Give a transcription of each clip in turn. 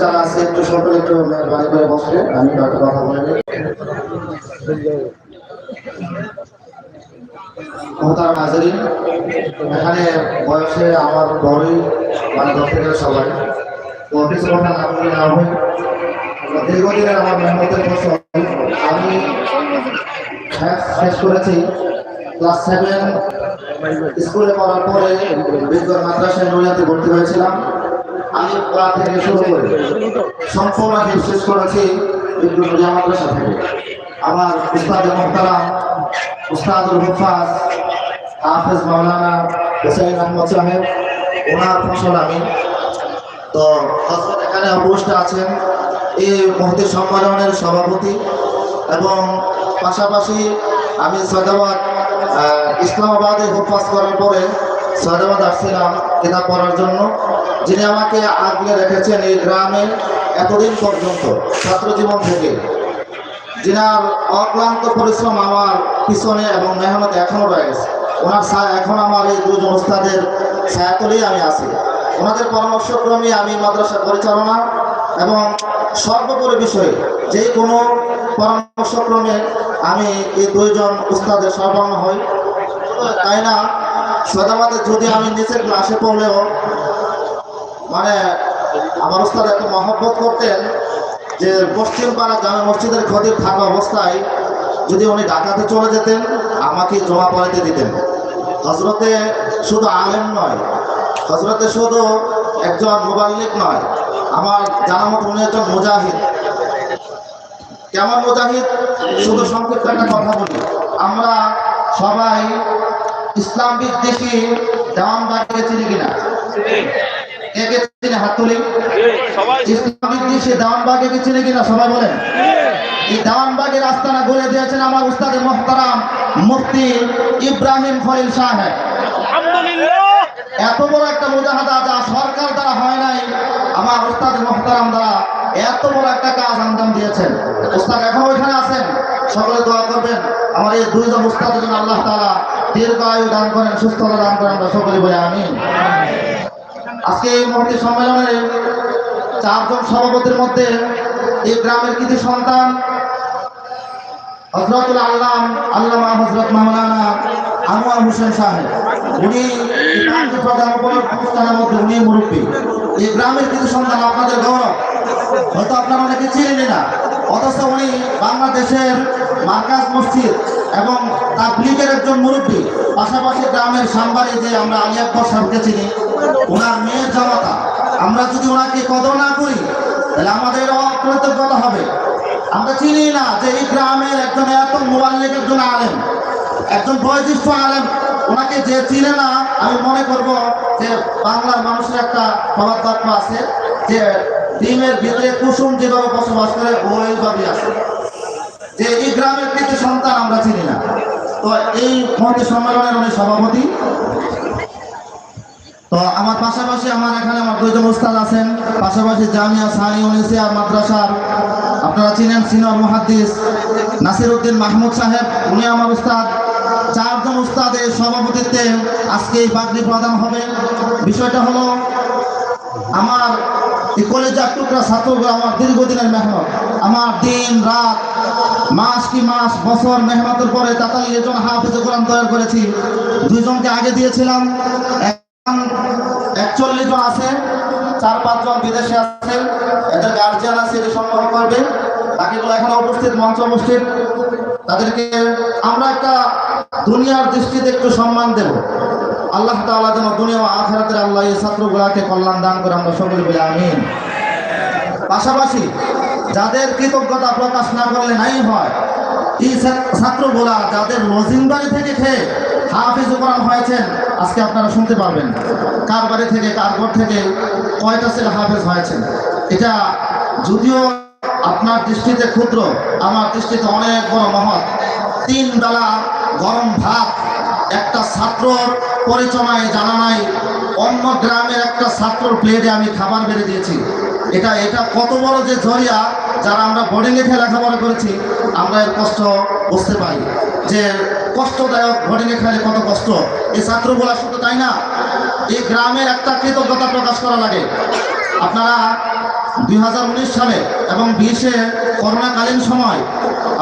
যারা আছে একটু সকলে একটু মেহরবানি করে আমি এখানে বয়সে আমার বড়ই মানে দক্ষিণের সবাই কিছু কথা না বলে না হয় দীর্ঘদিনের আমার মেহনতের ফসল আমি শেষ করেছি। Class seven. স্কুলে পড়ার পরে বিজ্ঞান মাদ্রাসায় নৈয়াতে ভর্তি হয়েছিলাম। আমি পড়া থেকে শুরু করে সম্পূর্ণ শেষ করেছি বিজ্ঞান নৈয়া মাদ্রাসা থেকে। আমার উস্তাদ মোহতারাম, উস্তাদুল হুফাজ, হাফেজ মাওলানা হুসাইন আহমদ সাহেব, ওনার ফসল আমি। তো এখানে উপস্থিত আছেন। এই মহতি সম্মেলনের সভাপতি এবং পাশাপাশি আমি সৈদাবাদ ইসলামাবাদে হুফাজ করার পরে সৈদাবাদ আসছিলাম কিতাব পড়ার জন্য। যিনি আমাকে আগলে রেখেছেন এই গ্রামে এতদিন পর্যন্ত ছাত্র জীবন থেকে। যিনার অক্লান্ত পরিশ্রম আমার পিছনে এবং মেহনত এখনও রয়ে গেছে। ওনার এখন আমার এই দুজন ওস্তাদের ছায়াতলেই আমি আছি। ওনাদের পরামর্শক্রমে আমি মাদ্রাসা পরিচালনা এবং সর্বোপরি বিষয়ে যে কোনো পরামর্শক্রমে আমি এই দুইজন উস্তাদের সর্বাঙ্গ হই। তাই না? সদাবাদে যদি আমি নিচের ক্লাসে পড়লেও মানে আমার উস্তাদ এত মহব্বত করতেন যে পশ্চিম পাড়া জামে মসজিদের খদির থাকা অবস্থায় যদি উনি ঢাকাতে চলে যেতেন, আমাকে জমা পড়াইতে দিতেন। হজরতে শুধু আলেম নয় হজরতে শুধু একজন মুবাল্লিক নয়, আমার জানা মতো উনি একজন মুজাহিদ। কেমন মুজাহিদ? শুধু সংক্ষিপ্ত একটা কথা বলি। আমরা সবাই ইসলাম বিদ্বেষী বাগিয়ে চিনি কিনা? ইব্রাহিম সাহেব। এত বড় একটা যা সরকার দ্বারা হয় নাই, আমার উস্তাদ মোহতারাম দ্বারা এত বড় একটা কাজ আঞ্জাম দিয়েছেন। উস্তাদ, এখন ওইখানে আছেন? সকলে দোয়া করবেন। আমার এই দুইজন উস্তাদের জন্য আল্লাহ তাআলা দীর্ঘ আয়ু দান করেন, সুস্থতা দান করেন, আমরা সকলে বলে আমিন। আজকে এই মুহূর্তে সম্মেলনের চারজন সভাপতির মধ্যে এই গ্রামের কিছু সন্তান হজরতুল আল্লাম, আল্লামা হজরত মাওলানা আনোয়ার হোসেন সাহেব, উনি প্রধান অনুষ্ঠানের মধ্যে উনি মুরব্বী। এই গ্রামের কিছু সন্তান, আপনাদের গৌরব। হয়তো আপনারা অনেকে চিনেন না। অথচ উনি বাংলাদেশের মার্কাজ মসজিদ এবং তাবলিগের একজন মুরব্বী। পাশাপাশি গ্রামের সাম্বারে যে আমরা আলী আকবর সাহেবকে চিনি ওনার মেয়ের জামাতা আমরা যদি ওনাকে কদর না করি, তাহলে আমাদের অকৃতজ্ঞতা হবে। আমরা চিনি না যে এই গ্রামের একজন এত মোবাল্লিক একজন আলেম, একজন বয়োজ্যেষ্ঠ আলেম ওনাকে যে চিনে না, আমি মনে করব যে বাংলার মানুষের একটা বাক্য আছে যে ডিমের ভিতরে কুসুম যেভাবে বসবাস করে ওইভাবে আছে। যে এই গ্রামের কিছু সন্তান আমরা চিনি না। তো এই মহতি সম্মেলনের উনি সভাপতি। তো আমার পাশাপাশি আমার এখানে আমার দুইজন উস্তাদ আছেন। পাশাপাশি জামিয়া সানি উনিসিয়া মাদ্রাসার, আপনারা চিনেন সিনিয়র মহাদ্দিস নাসির উদ্দিন মাহমুদ সাহেব, উনি আমার উস্তাদ। চারজন উস্তাদের সভাপতিত্বে আজকে এই বাগরি প্রদান হবে। বিষয়টা হলো, আমার এই কলেজার টুকরা ছাত্রগুলো আমার দীর্ঘদিনের মেহনত। আমার দিন, রাত, মাস কি মাস, বছর মেহনতের পরে তাতালি এজন হাফিজে কোরআন তৈরি করেছি। দুইজনকে আগে দিয়েছিলাম। একচল্লিশ জন আছে, চার পাঁচজন বিদেশে আছে। এদের গার্জিয়ান আছে এটি সংগ্রহ করবে। বাকিগুলো এখানে উপস্থিত, মঞ্চ উপস্থিত। তাদেরকে আমরা একটা দুনিয়ার দৃষ্টিতে একটু সম্মান দেব। আল্লাহ তাআলা যেন দুনিয়া ও আখেরাতের আল্লাহ এই ছাত্রগুলাকে কল্যাণ দান করে আমরা সকলে বলে আমিন। পাশাপাশি যাদের কৃতজ্ঞতা প্রকাশ না করলে নাই হয়, এই ছাত্রগুলা যাদের রজিনবাড়ি থেকে খেয়ে হাফিজ কোরআন হয়েছেন, আজকে আপনারা শুনতে পারবেন। কার বাড়ি থেকে, কার ঘর থেকে কয়টা ছেলে হাফেজ হয়েছেন? এটা যদিও আপনার দৃষ্টিতে ক্ষুদ্র, আমার দৃষ্টিতে অনেক বড় মহৎ। তিন বেলা গরম ভাত, একটা ছাত্রর পরিচয় জানা নাই। অন্য গ্রামের একটা ছাত্র প্লেটে আমি খাবার বেড়ে দিয়েছি। এটা এটা কত বড় যে জরিয়া, যারা আমরা বোর্ডিং লিখে লেখাপড়া করেছি, আমরা এর কষ্ট বুঝতে পারি। যে কষ্টদায়ক বোর্ডিং এ খেলে কত কষ্ট। এই ছাত্রগুলা শুধু তাই না এই গ্রামের একটা কৃতজ্ঞতা প্রকাশ করা লাগে। আপনারা দুই হাজার উনিশ সালে এবং বিশে করোনাকালীন সময়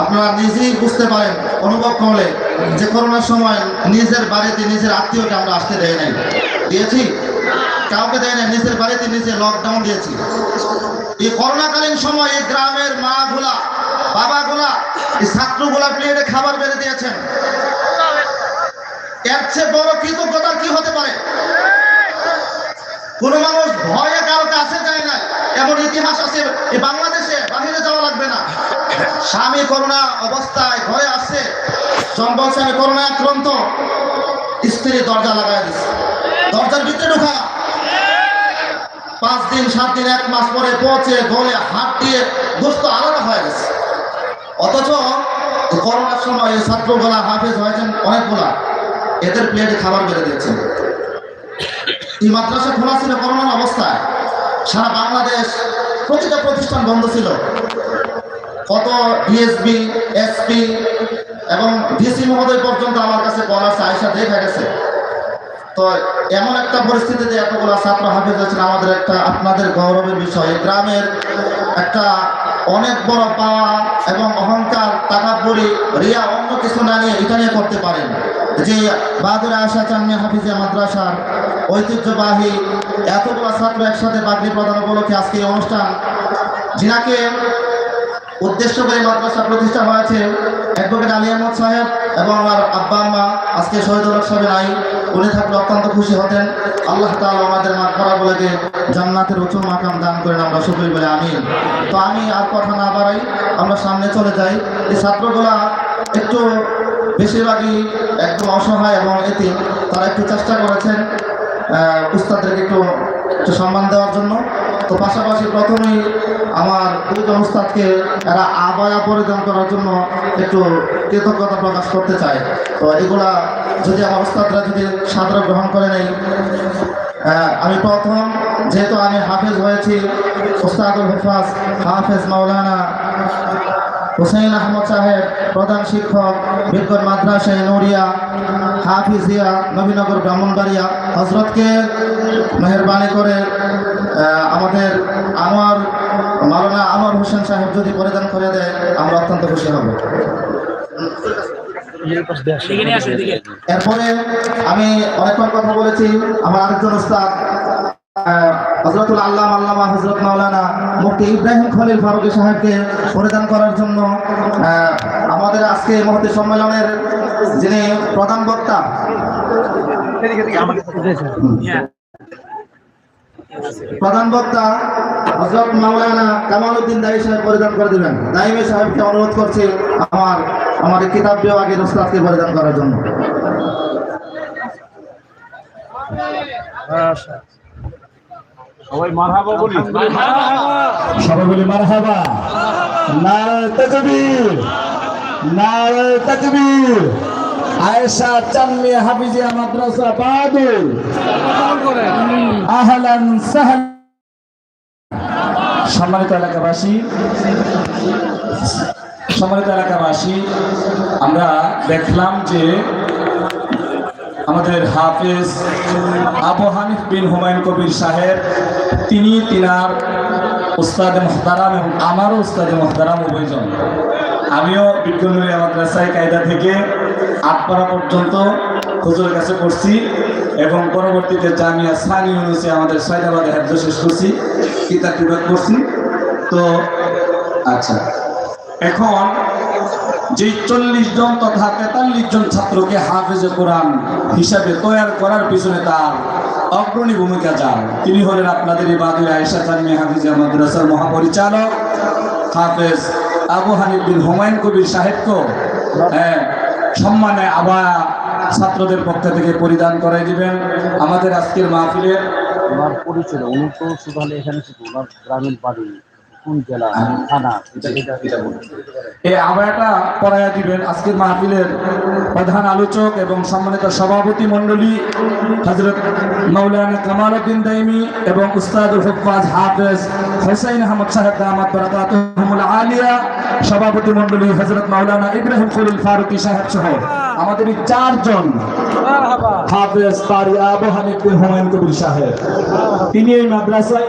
আপনারা নিজেই বুঝতে পারেন, অনুভব করলে যে করোনার সময় নিজের বাড়িতে নিজের আত্মীয়কে আমরা আসতে দেয় নাই। দিয়েছি? কাউকে দেয় নাই, নিজের বাড়িতে নিজে লকডাউন দিয়েছি। এই করোনাকালীন সময় এই গ্রামের মা গুলা বাবাগুলা, এই ছাত্রগুলা প্লেটে খাবার বেড়ে দিয়েছেন। এর চেয়ে বড় কৃতজ্ঞতা কি হতে পারে? কোন মানুষ ভয়ে কারও কাছে যায় না এমন ইতিহাস আছে বাংলাদেশে বাহিরে যাওয়া লাগবে না। স্বামী করোনা অবস্থায় ঘরে আসছে জন স্বামী করোনা আক্রান্ত। স্ত্রী দরজা লাগাই দিচ্ছে দরজার ভিতরে ঢুকা। পাঁচ দিন, সাত দিন, এক মাস পরে পচে গলে হাত দিয়ে দোস্ত আলাদা হয়ে গেছে। অথচ করোনার সময় ছাত্রগুলা হাফেজ হয়েছেন অনেকগুলা। এদের প্লেটে খাবার বেড়ে দিয়েছেন এই মাদ্রাসা খোলা ছিল করোনার অবস্থায়। সারা বাংলাদেশ প্রতিটা প্রতিষ্ঠান বন্ধ ছিল। কত ডিএসবি এসপি এবং ডিসি মহোদয় পর্যন্ত আমার কাছে বলার চাইসা আয়সা দেখা গেছে। তো এমন একটা পরিস্থিতিতে এতগুলো ছাত্র হাফিজ হয়েছেন আমাদের একটা আপনাদের গৌরবের বিষয়। গ্রামের একটা অনেক বড় পাওয়া এবং অহংকার টাকা পরি রিয়া, অন্য কিছু না নিয়ে এটা নিয়ে করতে পারেন। যে বাহাদুর আশা চান্মে হাফিজে মাদ্রাসার ঐতিহ্যবাহী এতগুলো ছাত্র একসাথে বাগরি প্রদান উপলক্ষে আজকে অনুষ্ঠান। যিনাকে উদ্দেশ্য করে মাদ্রাসা প্রতিষ্ঠা হয়েছে অ্যাডভোকেট আলী আহমদ সাহেব এবং আমার আব্বা আম্মা, আজকে শহীদুল সাহেব নাই উনি থাকলে অত্যন্ত খুশি হতেন। আল্লাহ তাআলা আমাদের মা করা বলে জান্নাতের উঁচু মাকাম দান করেন, আমরা সকলে বলে আমি তো আমি আর কথা না বাড়াই, আমরা সামনে চলে যাই। এই ছাত্রগুলা একটু বেশিরভাগই একদম অসহায় এবং এতে তারা একটু চেষ্টা করেছেন উস্তাদদেরকে একটু সম্মান দেওয়ার জন্য। তো পাশাপাশি প্রথমেই আমার দুজন উস্তাদকে এরা আবায়া পরিধান করার জন্য একটু কৃতজ্ঞতা প্রকাশ করতে চায়। তো এগুলা যদি আমার উস্তাদরা যদি সাদরা গ্রহণ করে নেই আমি প্রথম যেহেতু আমি হাফেজ হয়েছি উস্তাদুল হেফাজ, হাফেজ মাওলানা হুসেইন আহমদ সাহেব প্রধান শিক্ষক বিজ্ঞান মাদ্রাসায় নড়িয়া হাফিজিয়া নবীনগর ব্রাহ্মণবাড়িয়া। হজরতকে মেহরবানি করে আমাদের আনোয়ার মাওলানা আনোয়ার হোসেন সাহেব যদি পরিধান করে দেয় আমরা অত্যন্ত খুশি হব। এরপরে আমি অনেকক্ষণ কথা বলেছি আমার আরেকজন উস্তাদ হজরতুল আল্লাহ আল্লামা হজরত মাওলানা মুফতি ইব্রাহিম খলিল ফারুকি সাহেবকে পরিধান করার জন্য আমাদের আজকে মহতি সম্মেলনের যিনি প্রধান বক্তা প্রধান বক্তা হজরত মাওলানা কামাল উদ্দিন দায়ী সাহেব পরিধান করে দিবেন। দাইমে সাহেবকে অনুরোধ করছি আমার আমার কিতাব বিভাগের উস্তাদকে পরিধান করার জন্য। সবাই মারহাবা বলি। সবাই বলি মারহাবা। নারায় তাকবীর। নারায় তাকবীর। আয়েশা চান্মি হাফিজিয়া মাদ্রাসা বাদুল আহলান সাহলান। সম্মানিত এলাকাবাসী সম্মানিত এলাকাবাসী আমরা দেখলাম যে আমাদের হাফেজ আবু হানিফ বিন হুমায়ুন কবির সাহেব, তিনি তিনার উস্তাদ মোহতারাম এবং আমারও উস্তাদ মোহতারাম উভয়জন। আমিও বিজ্ঞানী মাদ্রাসায় কায়দা থেকে আটপাড়া পর্যন্ত হুজুরের কাছে করছি এবং পরবর্তীতে জামিয়া সানি ইউনুসে আমাদের সৈদাবাদে হাফজ শেষ করছি, কিতাব বিভাগ করছি তো আচ্ছা এখন যে চল্লিশ জন তথা তেতাল্লিশ জন ছাত্রকে হাফেজে কোরআন হিসাবে তৈরি করার পিছনে তার অগ্রণী ভূমিকা যান তিনি হলেন আপনাদের বাদুর আয়েশা চানমি হাফিজা মাদ্রাসার মহাপরিচালক হাফেজ আবু হানিফ বিন হুমায়ুন কবির সাহেবকে হ্যাঁ, সম্মানে আবার ছাত্রদের পক্ষ থেকে পরিধান করাই দিবেন আমাদের আজকের মাহফিলের পরিচয় উনি এখানে গ্রামীণ বাড়ি। কোন জেলা থানা? এটা দিবেন। আজকের মাহফিলের প্রধান আলোচক এবং সম্মানিত সভাপতি মণ্ডলী হজরত মৌলানা কামাল উদ্দিন দাইমি এবং উস্তাদুল হুফাজ হাফেজ হোসাইন আহমদ সাহেব দামাত আলিয়া সভাপতি মণ্ডলী হজরত মাওলানা ইব্রাহিম খলিল ফারুকি সাহেব সহ আমাদের এই চারজন হাফেজ কারি আবু হানিফ বিন হুমায়ুন কবির সাহেব। তিনি এই মাদ্রাসায়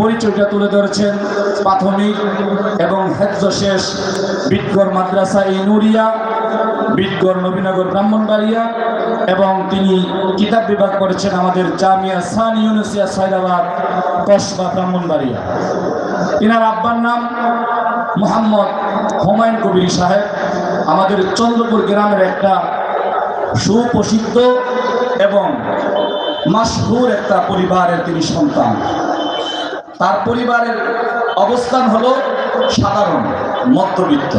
পরিচয়টা তুলে ধরেছেন প্রাথমিক এবং হেফজ শেষ মাদ্রাসা ই নুরিয়া বিটগড় নবীনগর ব্রাহ্মণবাড়িয়া এবং তিনি কিতাব বিভাগ করেছেন আমাদের জামিয়া সান ইউনিসিয়া সাইদাবাদ কসবা ব্রাহ্মণবাড়িয়া। তিনার আব্বার নাম মোহাম্মদ হুমায়ুন কবির সাহেব। আমাদের চন্দ্রপুর গ্রামের একটা সুপ্রসিদ্ধ এবং মাসহুর একটা পরিবারের তিনি সন্তান। তার পরিবারের অবস্থান হলো সাধারণ, মধ্যবিত্ত।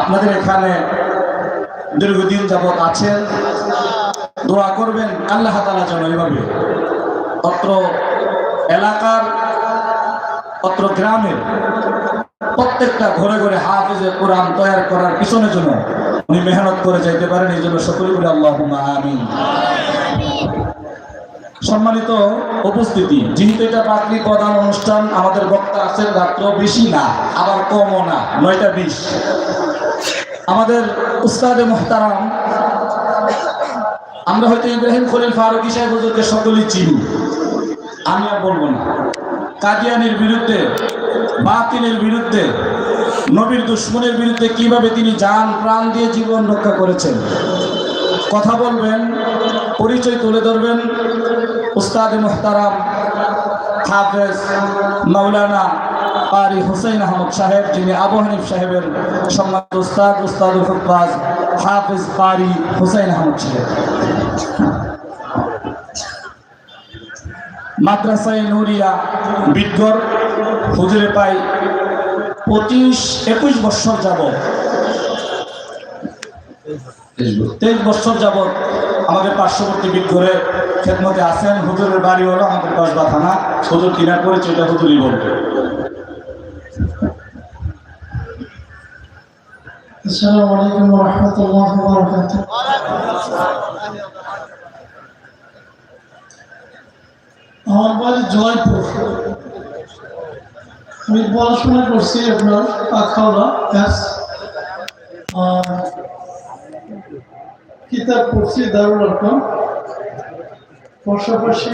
আপনাদের এখানে দীর্ঘদিন যাবৎ আছেন দোয়া করবেন, আল্লাহ তালা যেন এভাবে অত্র এলাকার, অত্র গ্রামের প্রত্যেকটা ঘরে ঘরে হাফিজে কোরআন তৈরি করার পিছনে জন্য উনি মেহনত করে যাইতে পারেন, এই জন্য সকলে আল্লাহ আমিন। সম্মানিত উপস্থিতি, যেহেতু এটা পাত্রী প্রধান অনুষ্ঠান, আমাদের বক্তা আছেন রাত্র বেশি না, আবার কমও না, নয়টা বিশ। আমাদের উস্তাদে মোহতারাম, আমরা হয়তো ইব্রাহিম খলিল ফারুকি সাহেব হুজুরকে সকলেই চিনি। আমি আর বলব না। কাদিয়ানির বিরুদ্ধে, বাতিলের বিরুদ্ধে, নবীর দুশ্মনের বিরুদ্ধে কীভাবে তিনি যান প্রাণ দিয়ে জীবন রক্ষা করেছেন? কথা বলবেন, পরিচয় তুলে ধরবেন উস্তাদ মোহতারাম হাফেজ মাওলানা কারি হুসাইন আহমদ সাহেব, যিনি আবু হানিফ সাহেবের সম্মানিত উস্তাদ উস্তাদুল হুকবাজ হাফেজ কারি হুসাইন আহমদ সাহেব। মাদ্রাসায় নুরিয়া বিদ্গর হুজুরে পাই পঁচিশ একুশ বছর যাবত তেইশ বছর যাবত আমাদের পার্শ্ববর্তী বিদ্গরে খেদমতে আছেন হুজুরের বাড়ি হলো আমাদের কসবা থানা হুজুর কিনার পরিচয়টা হুজুরই বলবে السلام عليكم ورحمة الله وبركاته আমার বাড়ি জয়পুর আমি পড়াশোনা করছি আপনার আখাউড়া ব্যাস আর কিতাব পড়ছি দারুল আরকাম পাশাপাশি